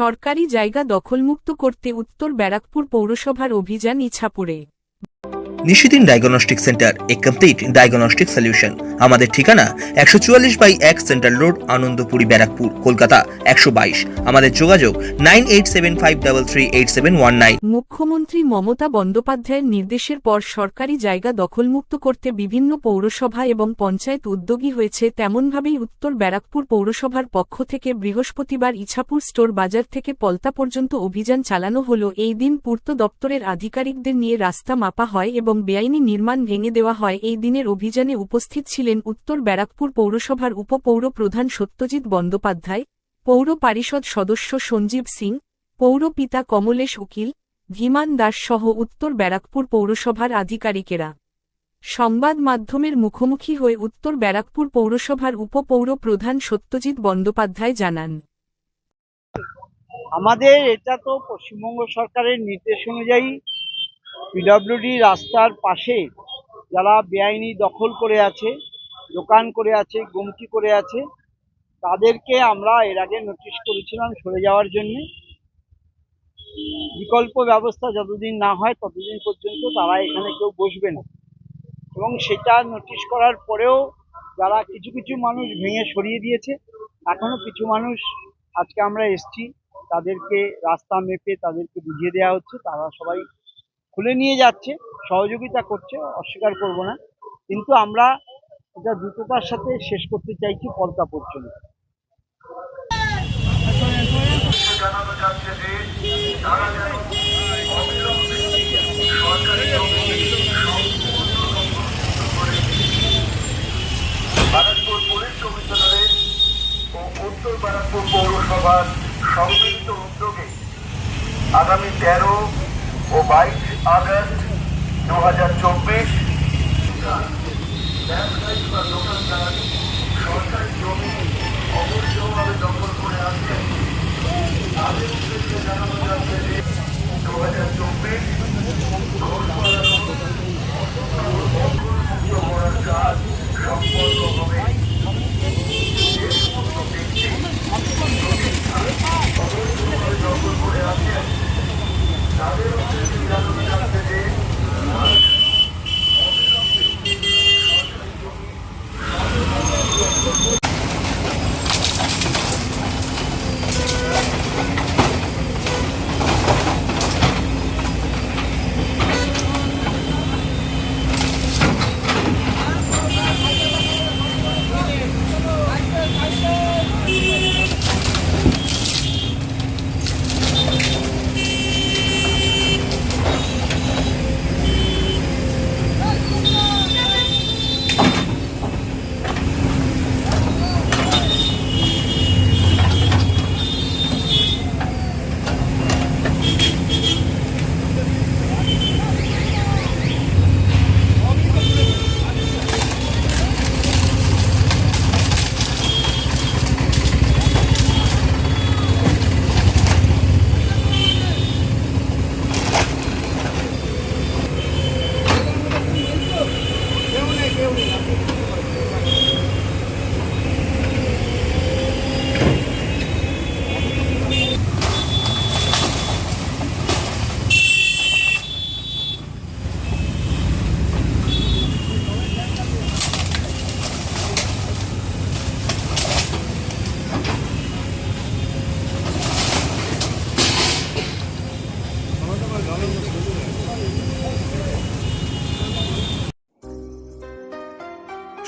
সরকারি জায়গা দখলমুক্ত করতে উত্তর ব্যারাকপুর পৌরসভার অভিযান ইছাপুরে। Nishidin diagnostic centre a complete diagnostic solution আমাদের ঠিকানা একশো চুয়াল্লিশ বাই এক সেন্ট্রাল রোড আনন্দপুরি, ব্যারাকপুর, কলকাতা, একশো বাইশ। আমাদের যোগাযোগ nine eight seven five double three eight seven one nine. মুখ্যমন্ত্রী মমতা বন্দ্যোপাধ্যায়ের নির্দেশের পর সরকারি জায়গা দখলমুক্ত করতে বিভিন্ন পৌরসভা এবং পঞ্চায়েত উদ্যোগী হয়েছে তেমনভাবেই উত্তর ব্যারাকপুর পৌরসভার পক্ষ থেকে বৃহস্পতিবার ইছাপুর স্টোর বাজার থেকে পলতা পর্যন্ত অভিযান চালানো হল। এই দিন পূর্ত দপ্তরের আধিকারিকদের নিয়ে রাস্তা মাপা হয় এবং বেআইনি নির্মাণ ভেঙে দেওয়া হয়। এই দিনের অভিযানে উপস্থিত ছিলেন উত্তর ব্যারাকপুর পৌরসভার উপপৌর প্রধান সত্যজিৎ বন্দ্যোপাধ্যায়, পৌর পারিষদ সদস্য সঞ্জীব সিং, পৌর পিতা কমলেশ উকিল, ধীমান দাস সহ উত্তর ব্যারাকপুর পৌরসভার আধিকারিকেরা। সংবাদ মাধ্যমের মুখোমুখি হয়ে উত্তর ব্যারাকপুর পৌরসভার উপপৌর প্রধান সত্যজিৎ বন্দ্যোপাধ্যায় জানান। আমাদের এটা তো পশ্চিমবঙ্গ সরকারের নির্দেশ অনুযায়ী পিডব্লিউডি রাস্তার পাশে যারা বেআইনি দখল করে আছে, দোকান করে আছে গুমটি করে আছে, তাদেরকে আমরা এর আগে নোটিশ করেছিলাম সরে যাওয়ার জন্য। বিকল্প ব্যবস্থা যতদিন না হয় ততদিন পর্যন্ত তারা এখানে কেউ বসবে না। এবং সেটা নোটিশ করার পরেও যারা কিছু কিছু মানুষ ভেঙে সরিয়ে দিয়েছে, এখনও কিছু মানুষ আজকে আমরা এসছি, তাদেরকে রাস্তা মেপে তাদেরকে বুঝিয়ে দেওয়া হচ্ছে, তারা সবাই খুলে নিয়ে যাচ্ছে, সহযোগিতা করছে, অস্বীকার করব না। কিন্তু আমরা এটা দ্রুততার সাথে শেষ করতে চাইছি পদ্মা পর্যন্ত পৌরসভার সম্মিলিত উদ্যোগে আগামী তেরো ও বাইশ আগস্ট দু হাজার চব্বিশ। ব্যবসায়ী বা দোকানদার সরকারি জমি 六米的